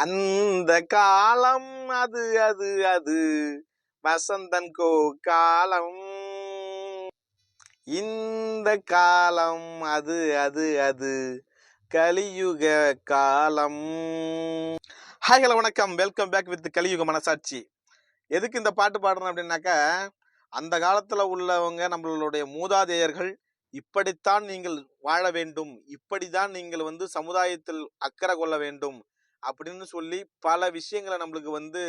அந்த காலம் அது அது அது. வசந்தன் கோ காலம் இந்த காலம் அது அது அது. கலியுக காலம். ஹாய் ஹலோ வணக்கம். வெல்கம் பேக் வித் கலியுக மனசாட்சி. எதுக்கு இந்த பாட்டு பாடுறேன் அப்படின்னாக்கா அந்த காலத்தில் உள்ளவங்க நம்மளுடைய மூதாதையர்கள் இப்படித்தான் நீங்கள் வாழ வேண்டும். இப்படிதான் நீங்கள் வந்து சமுதாயத்தில் அக்கறை கொள்ள வேண்டும். அப்படின்னு சொல்லி பல விஷயங்களை நம்மளுக்கு வந்து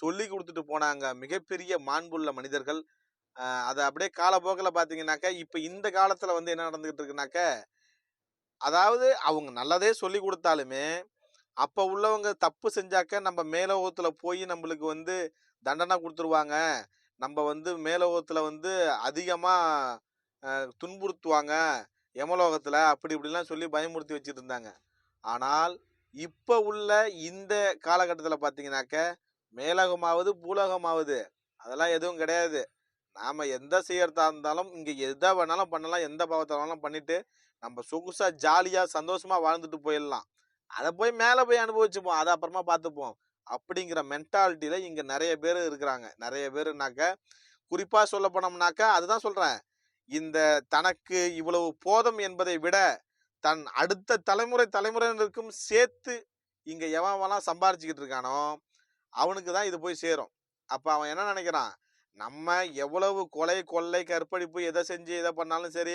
சொல்லி கொடுத்துட்டு போனாங்க. மிகப்பெரிய மாண்புள்ள மனிதர்கள். அதை அப்படியே காலப்போக்கில் பார்த்தீங்கன்னாக்கா இப்போ இந்த காலத்தில் வந்து என்ன நடந்துக்கிட்டு இருக்குனாக்க அதாவது அவங்க நல்லதே சொல்லி கொடுத்தாலுமே அப்போ உள்ளவங்க தப்பு செஞ்சாக்க நம்ம மேலோகத்தில் போய் நம்மளுக்கு வந்து தண்டனை கொடுத்துருவாங்க. நம்ம வந்து மேலோகத்தில் வந்து அதிகமாக துன்புறுத்துவாங்க. யமலோகத்தில் அப்படி இப்படிலாம் சொல்லி பயமுறுத்தி வச்சுட்டு இருந்தாங்க. ஆனால் இப்போ உள்ள இந்த காலகட்டத்தில் பார்த்தீங்கன்னாக்க மேலகமாவது பூலகமாவது. அதெல்லாம் எதுவும் கிடையாது. நாம் எந்த செய்யறதா இருந்தாலும் இங்கே எதை வேணாலும் பண்ணலாம் எந்த பாவத்தை வேணாலும் பண்ணிவிட்டு நம்ம சொகுசாக ஜாலியாக சந்தோஷமாக வாழ்ந்துட்டு போயிடலாம். அதை போய் மேலே போய் அனுபவிச்சுப்போம். அதை அப்புறமா பார்த்துப்போம் அப்படிங்கிற மென்டாலிட்டியில் இங்கே நிறைய பேர் இருக்கிறாங்க. நிறைய பேருனாக்க குறிப்பாக சொல்ல போனோம்னாக்கா அதுதான் சொல்கிறேன் இந்த தனக்கு இவ்வளவு போதும் என்பதை விட தன் அடுத்த தலைமுறை தலைமுறையினருக்கும் சேர்த்து இங்கே எவன்லாம் சம்பாரிச்சுக்கிட்டு இருக்கானோ அவனுக்கு தான் இது போய் சேரும். அப்போ அவன் என்ன நினைக்கிறான்? நம்ம எவ்வளவு கொலை கொள்ளை கற்பழிப்பு எதை செஞ்சு எதை பண்ணாலும் சரி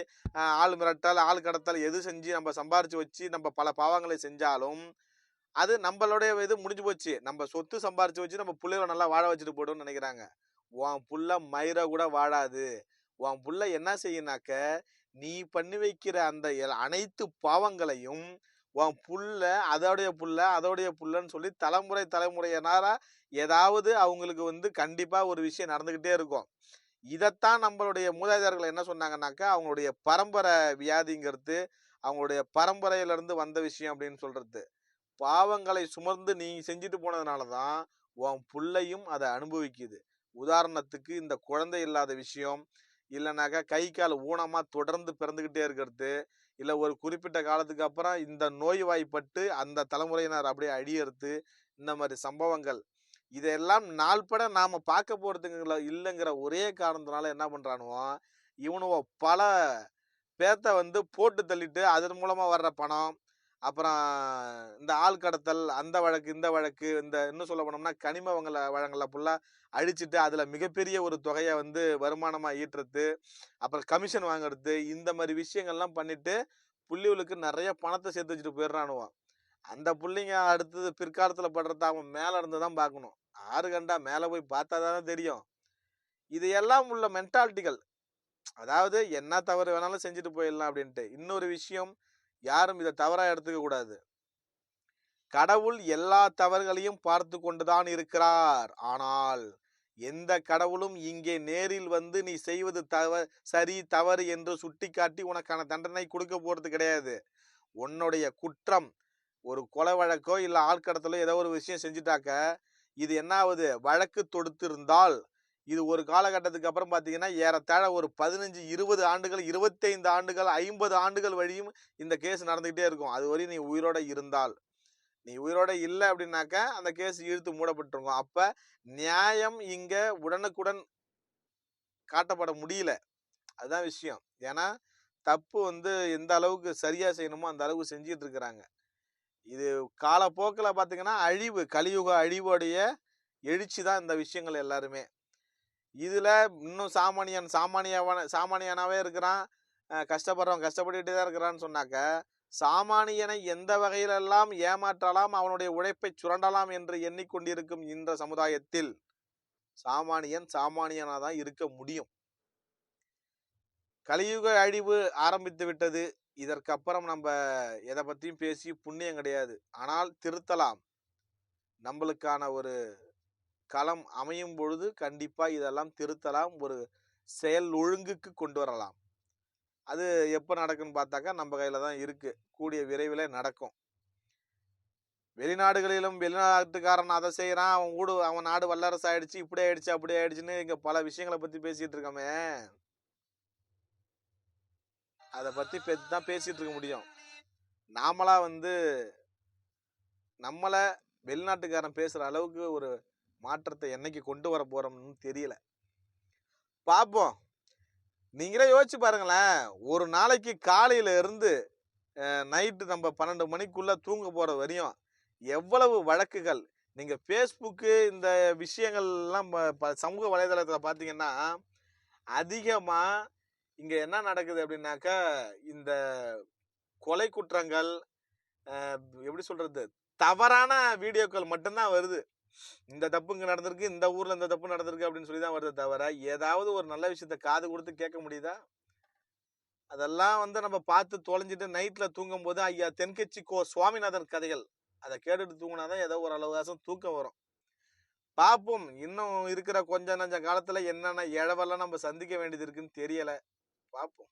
ஆள் மிரட்டல் ஆள் கடத்தல் எது செஞ்சு நம்ம சம்பாரித்து வச்சு நம்ம பல பாவங்களை செஞ்சாலும் அது நம்மளுடைய இது முடிஞ்சு போச்சு. நம்ம சொத்து சம்பாரித்து வச்சு நம்ம பிள்ளைகளை நல்லா வாழ வச்சுட்டு போய்டும்னு நினைக்கிறாங்க. உன் புள்ள மயிரை கூட வாழாது. உன் புள்ள என்ன செய்யுனாக்க நீ பண்ணி வைக்கிற அந்த அனைத்து பாவங்களையும் உன் புள்ள அதோடைய புள்ள அதோடைய புள்ளன்னு சொல்லி தலைமுறை தலைமுறையினரா ஏதாவது அவங்களுக்கு வந்து கண்டிப்பாக ஒரு விஷயம் நடந்துக்கிட்டே இருக்கும். இதைத்தான் நம்மளுடைய மூதாதையர்கள் என்ன சொன்னாங்கன்னாக்கா அவங்களுடைய பரம்பரை வியாதிங்கிறது அவங்களுடைய பரம்பரையிலேருந்து வந்த விஷயம் அப்படின்னு சொல்கிறது பாவங்களை சுமர்ந்து நீ செஞ்சுட்டு போனதுனால தான் உன் புள்ளையும் அதை அனுபவிக்குது. உதாரணத்துக்கு இந்த குழந்தை இல்லாத விஷயம் இல்லைனாக்கா கை கால் ஊனமாக தொடர்ந்து பிறந்துக்கிட்டே இருக்கிறது. இல்லை ஒரு குறிப்பிட்ட காலத்துக்கு அப்புறம் இந்த நோய்வாய்ப்பட்டு அந்த தலைமுறையினர் அப்படியே அழியறது இந்த மாதிரி சம்பவங்கள். இதெல்லாம் நாள்பட நாம் பார்க்க போறதுங்கள இல்லைங்கிற ஒரே காரணத்தினால என்ன பண்ணுறானுவோ இவனுவோ பல பேத்த வந்து போட்டு தள்ளிட்டு அதன் மூலமாக வர்ற பணம் அப்புறம் இந்த ஆள் கடத்தல் அந்த வழக்கு இந்த வழக்கு இந்த இன்னும் சொல்ல போனோம்னா கனிம வங்கள வழங்களை ஃபுல்லாக அழிச்சிட்டு அதில் மிகப்பெரிய ஒரு தொகையை வந்து வருமானமாக ஈட்டுறது அப்புறம் கமிஷன் வாங்குறது இந்த மாதிரி விஷயங்கள்லாம் பண்ணிட்டு புள்ளிகளுக்கு நிறைய பணத்தை சேர்த்து வச்சுட்டு போயிடுறானுவான் அந்த புள்ளைங்க அடுத்தது பிற்காலத்தில் படுறத அவன் மேலே இருந்து தான் பார்க்கணும். ஆறு கண்டா மேலே போய் பார்த்தா தான் தெரியும். இது எல்லாம் உள்ள மென்டாலிட்டிகள் அதாவது என்ன தவறு வேணாலும் செஞ்சுட்டு போயிடலாம் அப்படின்ட்டு. இன்னொரு விஷயம் யாரும் இதை தவறாக எடுத்துக்க கூடாது. கடவுள் எல்லா தவறுகளையும் பார்த்து கொண்டுதான் இருக்கிறார். ஆனால் எந்த கடவுளும் இங்கே நேரில் வந்து நீ செய்வது தவ சரி தவறு என்று சுட்டிக்காட்டி உனக்கான தண்டனை கொடுக்க போறது கிடையாது. உன்னுடைய குற்றம் ஒரு கொலை வழக்கோ இல்லை ஆட்கடத்தலோ ஏதோ ஒரு விஷயம் செஞ்சுட்டாக்க இது என்ன ஆகுது வழக்கு தொடுத்திருந்தால் இது ஒரு காலகட்டத்துக்கு அப்புறம் பார்த்தீங்கன்னா ஏறத்தாழ ஒரு பதினஞ்சு இருபது ஆண்டுகள் இருபத்தைந்து ஆண்டுகள் ஐம்பது ஆண்டுகள் வழியும் இந்த கேஸ் நடந்துகிட்டே இருக்கும். அது வரையும் நீ உயிரோட இருந்தால். நீ உயிரோட இல்லை அப்படின்னாக்க அந்த கேஸ் இழுத்து மூடப்பட்டிருக்கும். அப்ப நியாயம் இங்க உடனுக்குடன் காட்டப்பட முடியல. அதுதான் விஷயம். ஏன்னா தப்பு வந்து எந்த அளவுக்கு சரியா செய்யணுமோ அந்த அளவுக்கு செஞ்சிட்டு இருக்கிறாங்க. இது காலப்போக்கில் பார்த்தீங்கன்னா அழிவு கலியுக அழிவோடைய எழுச்சி தான் இந்த விஷயங்கள் எல்லாருமே. இதில் இன்னும் சாமானியன் சாமானியவன சாமானியனாகவே இருக்கிறான். கஷ்டப்படுறவன் கஷ்டப்பட்டுட்டே தான் இருக்கிறான்னு சொன்னாக்க சாமானியனை எந்த வகையிலெல்லாம் ஏமாற்றலாம் அவனுடைய உழைப்பை சுரண்டலாம் என்று எண்ணிக்கொண்டிருக்கும் இந்த சமுதாயத்தில் சாமானியன் சாமானியனாக தான் இருக்க முடியும். கலியுக அழிவு ஆரம்பித்து விட்டது. இதற்கப்புறம் நம்ம எதை பற்றியும் பேசி புண்ணியம் கிடையாது. ஆனால் திருத்தலாம். நம்மளுக்கான ஒரு களம் அமையும் பொழுது கண்டிப்பா இதெல்லாம் திருத்தலாம். ஒரு செயல் ஒழுங்குக்கு கொண்டு வரலாம். அது எப்போ நடக்குன்னு பார்த்தாக்கா நம்ம கையில தான் இருக்கு. கூடிய விரைவில் நடக்கும். வெளிநாடுகளிலும் வெளிநாட்டுக்காரன் அதை செய்கிறான் அவன் ஊடு அவன் நாடு வல்லரசு ஆயிடுச்சு இப்படி ஆயிடுச்சு அப்படி ஆயிடுச்சுன்னு இங்க பல விஷயங்களை பத்தி பேசிட்டு இருக்கோமே. அதை பத்தி பே- தான் பேசிட்டு இருக்க முடியும். நாமளா வந்து நம்மளை வெளிநாட்டுக்காரன் பேசுற அளவுக்கு ஒரு மாற்றத்தை என்னைக்கு கொண்டு வர போறோம்னு தெரியல. பார்ப்போம் நீங்களே யோசிச்சு பாருங்களேன். ஒரு நாளைக்கு காலையில இருந்து நைட்டு நம்ம பன்னெண்டு மணிக்குள்ள தூங்க போற வரையும் எவ்வளவு வழக்குகள். நீங்க ஃபேஸ்புக்கு இந்த விஷயங்கள்லாம் ப- ப- சமூக வலைதளத்தில் பார்த்தீங்கன்னா அதிகமாக இங்கே என்ன நடக்குது அப்படின்னாக்கா இந்த கொலை குற்றங்கள் எப்படி சொல்றது? தவறான வீடியோக்கள் மட்டும்தான் வருது. இந்த தப்புங்க நடந்திருக்கு இந்த ஊர்ல இந்த தப்பு நடந்திருக்கு அப்படின்னு சொல்லி தான் வருது தவிர ஏதாவது ஒரு நல்ல விஷயத்த காது கொடுத்து கேட்க முடியுதா? அதெல்லாம் வந்து நம்ம பார்த்து தொலைஞ்சிட்டு நைட்ல தூங்கும் போது ஐயா தென்கட்சி கோ சுவாமிநாதன் கதைகள். அதை கேட்டுட்டு தூங்கினாதான் ஏதோ ஒரு அளவுகாசம் தூக்கம் வரும். பார்ப்போம் இன்னும் இருக்கிற கொஞ்ச நஞ்ச காலத்துல என்னென்ன இழவெல்லாம் நம்ம சந்திக்க வேண்டியது இருக்குன்னு தெரியல. பார்ப்போம்